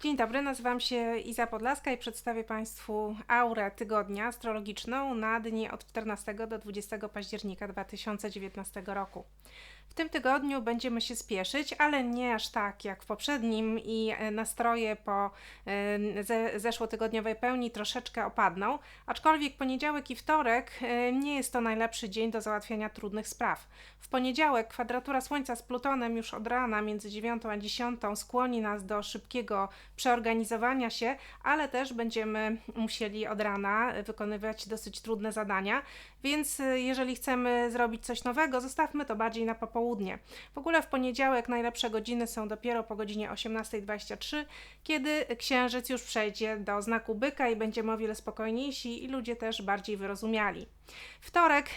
Dzień dobry, nazywam się Iza Podlaska i przedstawię Państwu aurę tygodnia astrologiczną na dni od 14 do 20 października 2019 roku. W tym tygodniu będziemy się spieszyć, ale nie aż tak jak w poprzednim i e, nastroje po e, ze, zeszłotygodniowej pełni troszeczkę opadną, aczkolwiek poniedziałek i wtorek e, nie jest to najlepszy dzień do załatwiania trudnych spraw. W poniedziałek kwadratura Słońca z Plutonem już od rana między 9 a 10 skłoni nas do szybkiego przeorganizowania się, ale też będziemy musieli od rana wykonywać dosyć trudne zadania, więc y, jeżeli chcemy zrobić coś nowego, zostawmy to bardziej na popołudnie. W ogóle w poniedziałek najlepsze godziny są dopiero po godzinie 18.23, kiedy księżyc już przejdzie do znaku byka i będziemy o wiele spokojniejsi i ludzie też bardziej wyrozumiali. Wtorek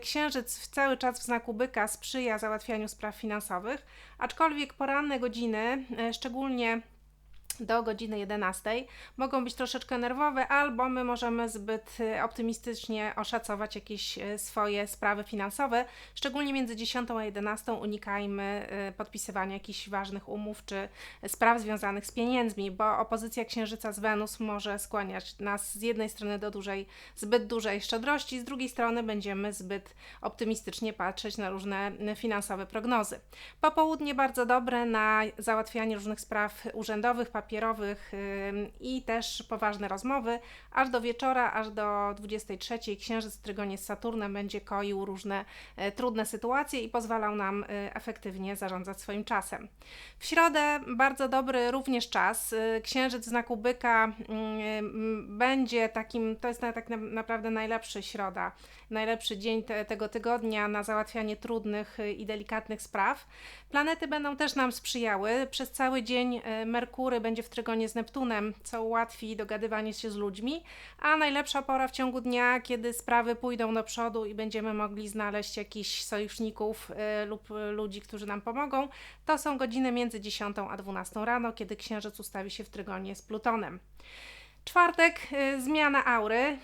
księżyc cały czas w znaku byka sprzyja załatwianiu spraw finansowych, aczkolwiek poranne godziny, e, szczególnie do godziny 11 mogą być troszeczkę nerwowe, albo my możemy zbyt e, optymistycznie oszacować jakieś e, swoje sprawy finansowe. Szczególnie między 10 a 11 unikajmy e, podpisywania jakichś ważnych umów czy spraw związanych z pieniędzmi, bo opozycja Księżyca z Wenus może skłaniać nas z jednej strony do dużej, zbyt dużej szczodrości, z drugiej strony będziemy zbyt optymistycznie patrzeć na różne finansowe prognozy. Popołudnie bardzo dobre na załatwianie różnych spraw urzędowych, papierowych ym, i też poważne rozmowy, aż do wieczora, aż do 23 księżyc w trygonie z Saturnem będzie koił różne e, trudne sytuacje i pozwalał nam e, efektywnie zarządzać swoim czasem. W środę bardzo dobry również czas. E, Księżyc w znaku byka mm, będzie takim, to jest tak na, naprawdę najlepszy środa, najlepszy dzień te, tego tygodnia na załatwianie trudnych i delikatnych spraw. Planety będą też nam sprzyjały. Przez cały dzień Merkury będzie w trygonie z Neptunem, co ułatwi dogadywanie się z ludźmi, a najlepsza pora w ciągu dnia, kiedy sprawy pójdą do przodu i będziemy mogli znaleźć jakichś sojuszników e, lub ludzi, którzy nam pomogą, to są godziny między 10 a 12 rano, kiedy Księżyc ustawi się w trygonie z Plutonem. Czwartek, y, zmiana aury.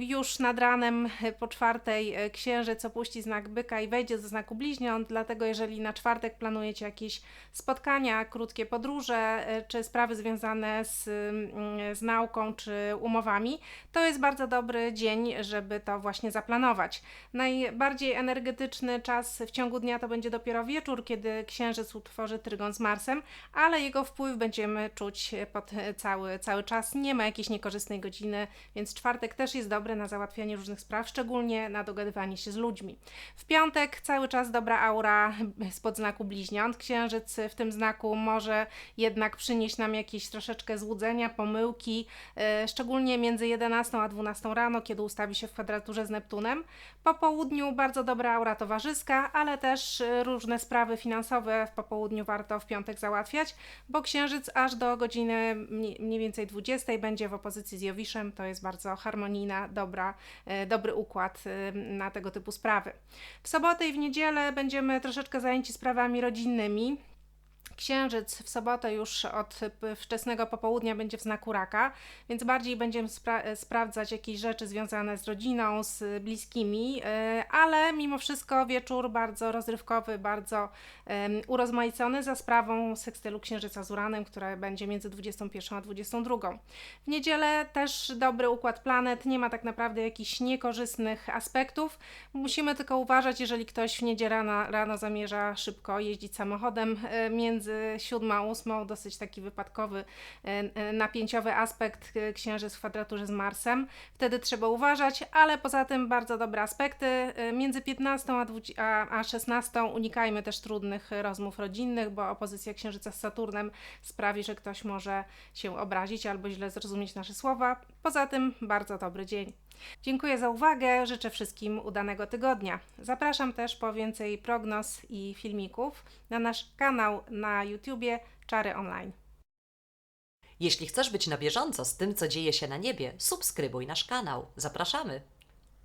Y, Już nad ranem y, po czwartej księżyc opuści znak byka i wejdzie do znaku bliźniąt, dlatego jeżeli na czwartek planujecie jakieś spotkania, krótkie podróże, czy sprawy związane z, y, z nauką, czy umowami, to jest bardzo dobry dzień, żeby to właśnie zaplanować. Najbardziej energetyczny czas w ciągu dnia to będzie dopiero wieczór, kiedy księżyc utworzy trygon z Marsem, ale jego wpływ będziemy czuć pod cały, cały czas. Nie ma jakiejś niekorzystnej godziny, więc czwartek też jest dobry na załatwianie różnych spraw, szczególnie na dogadywanie się z ludźmi. W piątek cały czas dobra aura spod znaku bliźniąt. Księżyc w tym znaku może jednak przynieść nam jakieś troszeczkę złudzenia, pomyłki, e, szczególnie między 11 a 12 rano, kiedy ustawi się w kwadraturze z Neptunem. Po południu bardzo dobra aura towarzyska, ale też e, różne sprawy finansowe w popołudniu warto w piątek załatwiać, bo księżyc aż do godziny mniej więcej 20 będzie w opozycji z Jowiszem. To jest bardzo harmonijna, dobra, e, dobry układ e, na tego typu sprawy. W sobotę i w niedzielę będziemy troszeczkę zajęci sprawami rodzinnymi. Księżyc w sobotę już od wczesnego popołudnia będzie w znaku raka, więc bardziej będziemy spra- sprawdzać jakieś rzeczy związane z rodziną, z bliskimi, e, ale mimo wszystko wieczór bardzo rozrywkowy, bardzo urozmaicony za sprawą sekstylu Księżyca z Uranem, która będzie między 21 a 22. W niedzielę też dobry układ planet, nie ma tak naprawdę jakichś niekorzystnych aspektów. Musimy tylko uważać, jeżeli ktoś w niedzielę rano, rano zamierza szybko jeździć samochodem e, między 7 a 8, dosyć taki wypadkowy, e, e, napięciowy aspekt e, księżyc w kwadraturze z Marsem. Wtedy trzeba uważać, ale poza tym bardzo dobre aspekty. Między 15 a, 20, a, a 16 unikajmy też trudnych rozmów rodzinnych, bo opozycja księżyca z Saturnem sprawi, że ktoś może się obrazić albo źle zrozumieć nasze słowa. Poza tym bardzo dobry dzień. Dziękuję za uwagę, życzę wszystkim udanego tygodnia. Zapraszam też po więcej prognoz i filmików na nasz kanał na YouTubie Czary Online. Jeśli chcesz być na bieżąco z tym, co dzieje się na niebie, subskrybuj nasz kanał. Zapraszamy!